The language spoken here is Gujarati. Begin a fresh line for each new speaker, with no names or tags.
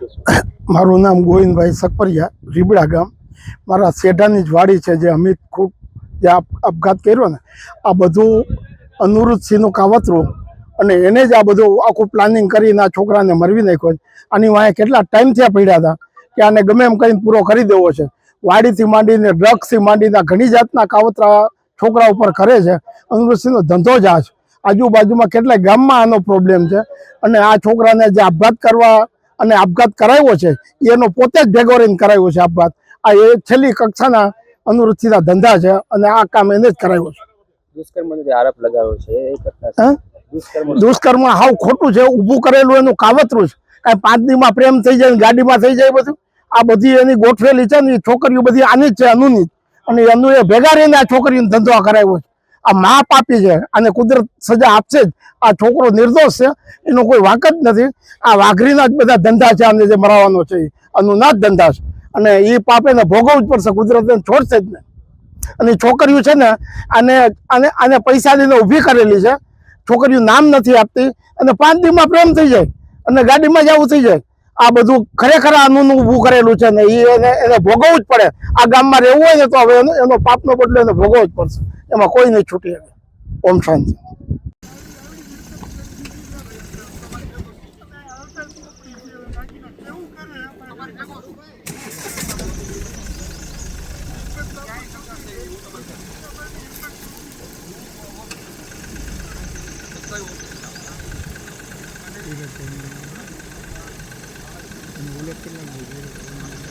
મારું નામ ગોવિંદભાઈ સકપરિયા, રીબડા ગામ. મારા શેઢાની જ વાડી છે જે અમિત ખૂબ જે આપ- આપઘાત કર્યો ને, આ બધું અનુરુદ્ધસિંહનું કાવતરું અને એને જ આ બધું આખું પ્લાનિંગ કરીને આ છોકરાને મરવી નાખ્યો આની વાંહે કેટલા ટાઈમથી પડ્યા હતા કે આને ગમે એમ કરીને પૂરો કરી દેવો છે. વાડીથી માંડીને ડ્રગ્સથી માંડીને ઘણી જાતના કાવતરા છોકરા ઉપર કરે છે. અનુરુદ્ધસિંહનો ધંધો જ આ છે. આજુબાજુમાં કેટલાય ગામમાં આનો પ્રોબ્લેમ છે. અને આ છોકરાને જે આપઘાત કરવા અને આપઘાત કરાવ્યો છે એનો પોતે જ ભેગો રહીને કરાવ્યો છે આપઘાત. આ એ છેલ્લી કક્ષાના અનુવૃત્તિના ધંધા છે અને આ કામ એને જ કરાવ્યો છે.
દુષ્કર્મનો જે આરોપ લગાવ્યો છે એ ઘટના દુષ્કર્મ
હાવ ખોટું છે ઊભું કરેલું એનું કાવતરું છે. કાંઈ પાંચ દીમાં પ્રેમ થઈ જાય ગાડીમાં થઈ જાય બધું? આ બધી એની ગોઠવેલી છે ને એ છોકરીઓ બધી આની જ છે અનુની અને અનુ એ ભેગા રહીને આ છોકરીને ધંધો કરાવ્યો છે. આ મા પાપી છે અને કુદરત સજા આપશે જ. આ છોકરો નિર્દોષ છે, એનો કોઈ વાંક જ નથી. આ વાઘરીના જ બધા ધંધા છે આને જે મરાવવાનો છે, એ અનુના જ ધંધા છે. અને એ પાપ એને ભોગવવું જ પડશે, કુદરત એને છોડશે જ ને. અને છોકરીઓ છે ને, આને આને આને પૈસા દઈને ઊભી કરેલી છે. છોકરીઓ નામ નથી આપતી, અને પાંચ દિવસમાં પ્રેમ થઈ જાય, અને ગાડીમાં જવું થઈ જાય. આ બધું ખરેખર આનું ઊભું કરેલું છે ને એને એને ભોગવવું જ પડે. આ ગામમાં રહેવું હોય ને, તો હવે એનો પાપનો બદલો એને ભોગવવો જ પડશે. એમાં કોઈ નહીં છૂટી ઓમ શાંતિ. 이거 좀 올렸길래 이거